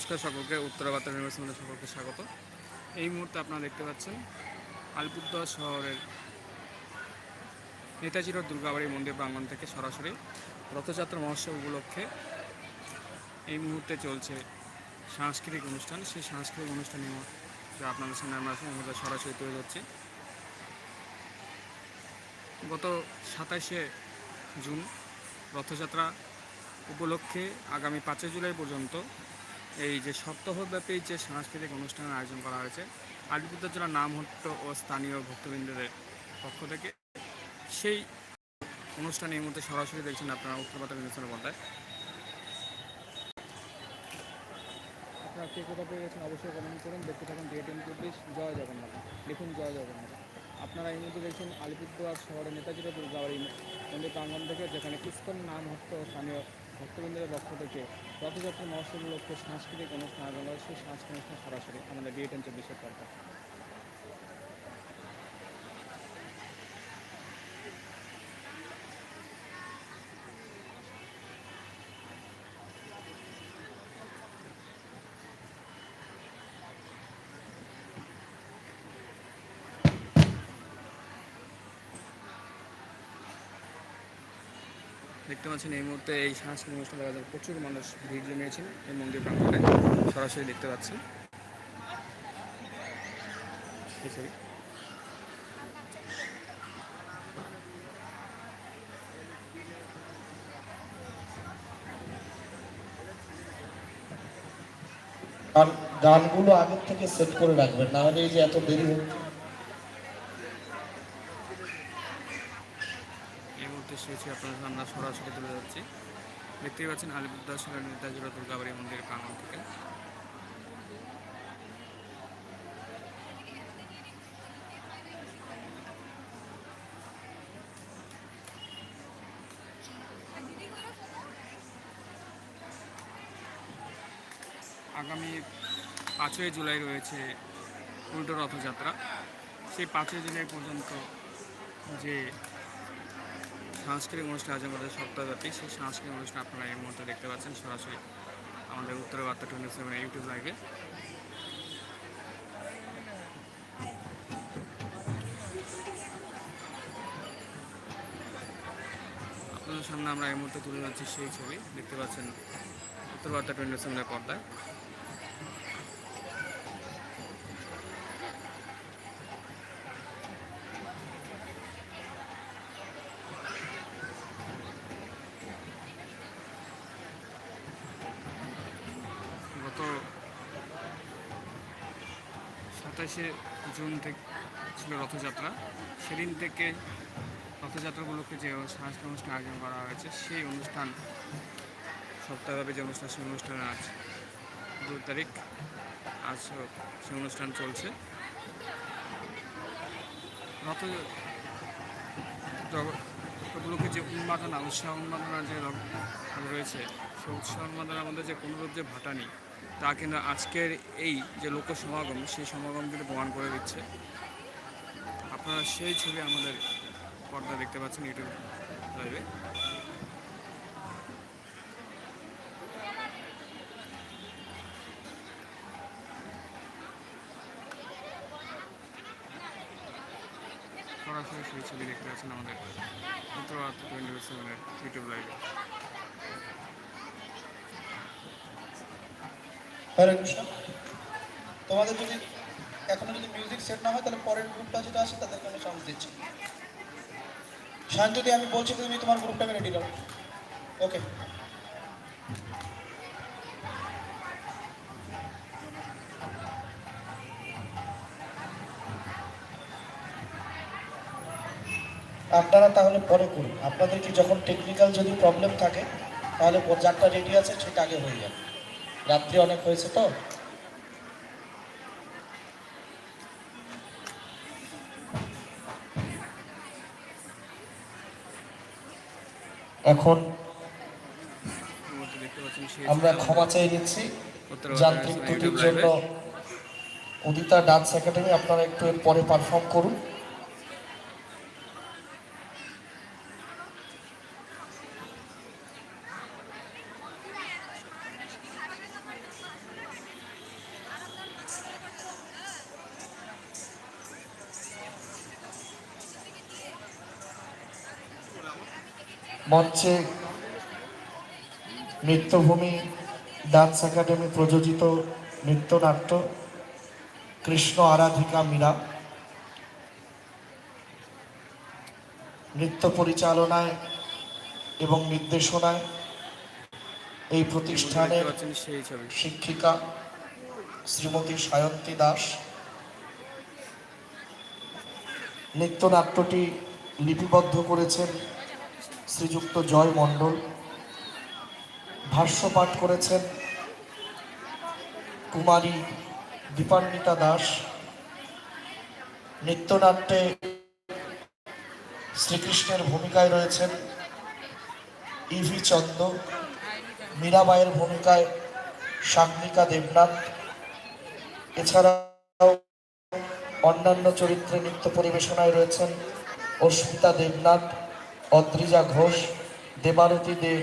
নমস্কার সকলকে উত্তরা বার্তা নির্বাচনের সকলকে স্বাগত। এই মুহূর্তে আপনারা দেখতে পাচ্ছেন আলিপুরদুয়ার শহরের নেতাজি রোড দুর্গাবাড়ি মন্দির প্রাঙ্গণ থেকে সরাসরি রথযাত্রা মহোৎসব উপলক্ষে এই মুহূর্তে চলছে সাংস্কৃতিক অনুষ্ঠান। সেই সাংস্কৃতিক অনুষ্ঠানে যা আপনাদের সামনে আমরা মুহূর্তে সরাসরি তুলে ধরছি। গত সাতাশে জুন রথযাত্রা উপলক্ষে আগামী পাঁচই জুলাই পর্যন্ত এই যে সপ্তাহব্যাপী যে সাংস্কৃতিক অনুষ্ঠানের আয়োজন করা হয়েছে, আলিপুরদুয়ার জেলার নামহট্ট ও স্থানীয় ভক্তবৃন্দদের পক্ষ থেকে সেই অনুষ্ঠানে এই মুহূর্তে সরাসরি দেখছেন আপনারা উত্তরপাতা বিনোদনের পর্দায়। আপনারা কে কোথা পেয়ে গেছেন অবশ্যই কমেন্ট করুন। দেখতে থাকুন ডিএটিএম চব্বিশ জয় জগন্নাথ। লিখুন জয় জগন্নাথ। আপনারা এই মুহূর্তে দেখছেন আলিপুরদুয়ার শহরে নেতাজি রোড দুর্গাবাড়ি মন্দির প্রাঙ্গণ থেকে, যেখানে কিসকন নাম ও স্থানীয় ভক্তবৃন্দের পক্ষ থেকে রথযাত্রা মহোৎসব উপলক্ষে সাংস্কৃতিক অনুষ্ঠান আয়োজন সেই সাংস্কৃতিক অনুষ্ঠান সরাসরি আমাদের ডিএটিএম চব্বিশের পর্দায়। দেখতে পাচ্ছেন এই মুহূর্তে এই সাংস্কৃতিক অনুষ্ঠান জন্য প্রচুর মানুষ ভিড় জমিয়েছেন এই মন্দির প্রাঙ্গণে। সরাসরি দেখতে পাচ্ছেন গানগুলো আগের থেকে সেট করে রাখবেন না হলে এই যে এত দেরি হচ্ছে। এই মুহূর্তে সেছি আপনাদের সামনে আমরা সরাসরি তুলে যাচ্ছি দেখতেই পাচ্ছেন আলিপুরদুয়ার শহরের নেতাজিরা দুর্গাবাড়ি মন্দির প্রাঙ্গণ থেকে। আগামী পাঁচই জুলাই রয়েছে উল্টো রথযাত্রা। সেই পাঁচই জুলাই পর্যন্ত যে সাংস্কৃতিক অনুষ্ঠান আয়োজন করেছে সপ্তাহব্যাপী। সেই সাংস্কৃতিক অনুষ্ঠান আপনারা এই মুহূর্তে দেখতে পাচ্ছেন। সরাসরি আমাদের উত্তর বার্তা টোয়েন্টি সেভেন ইউটিউব লাইভে। আপনাদের সামনে আমরা এই মুহূর্তে তুলে যাচ্ছি সেই ছবি। দেখতে পাচ্ছেন উত্তর বার্তা টোয়েন্টি সেভেনের পর্দায় গত সাতাশে জুন থেকে ছিল রথযাত্রা। সেদিন থেকে রথযাত্রা উপলক্ষে যে সাংস্কৃতিক অনুষ্ঠান আয়োজন করা হয়েছে, সেই অনুষ্ঠান, সপ্তাহব্যাপী যে অনুষ্ঠান, সেই অনুষ্ঠানে আজ দু তারিখ, আজ সেই অনুষ্ঠান চলছে। রথ উপলক্ষে যে উন্মাদনা, উৎসাহ উন্মাদনা যে রয়েছে, সেই উৎসাহ উন্মাদনার মধ্যে যে কোনোরূপ যে ভাটানি তা কিন্তু আজকের এই যে লোক সমাগম সেই সমাগম কিন্তু প্রমাণ করে দিচ্ছে। আপনারা সেই ছবি আমাদের পর্দা দেখতে পাচ্ছেন ইউটিউব লাইভে সরাসরি সেই ছবি দেখতে পাচ্ছেন আমাদের উত্তর সেভেনের ইউটিউব লাইভে হরে কৃষ্ণ। তোমাদের যদি এখনও যদি মিউজিক সেট না হয়, তাহলে পরের গ্রুপটা যেটা আছে, তাদেরকে আমি চান্স দিচ্ছি। শান যদি আমি বলছি তুমি তোমার গ্রুপটাকে রেডি করো। ওকে আপনারা তাহলে পরে করুন। আপনাদের কি যখন টেকনিক্যাল যদি প্রবলেম থাকে, তাহলে যারটা রেডি আছে, সেটা আগে হয়ে যাবে। রাত্রি অনেক হয়েছে তো? এখন আমরা ক্ষমা চেয়ে নিচ্ছি। যান্ত্রিক ত্রুটির জন্য উদিতা ডান্স একাডেমি, আপনারা একটু পরে পারফর্ম করুন। মঞ্চে নৃত্যভূমি ডান্স একাডেমি প্রযোজিত নৃত্যনাট্য কৃষ্ণ আরাধিকা মীরা। নৃত্য পরিচালনায় এবং নির্দেশনায় এই প্রতিষ্ঠানের শিক্ষিকা শ্রীমতী সায়ন্তী দাস। নৃত্যনাট্যটি লিপিবদ্ধ করেছেন শ্রীযুক্ত জয় মণ্ডল ভাষ্য পাঠ করেছেন কুমারী দীপান্বিতা দাস। নৃত্যনাট্যে শ্রীকৃষ্ণের ভূমিকায় রয়েছেন ইভি চন্দ, মীরাবাইয়ের ভূমিকায় শান্তিকা দেবনাথ। এছাড়াও অন্যান্য চরিত্রে নৃত্য পরিবেশনায় রয়েছেন অস্মিতা দেবনাথ অদ্রিজা ঘোষ দেবারতী দে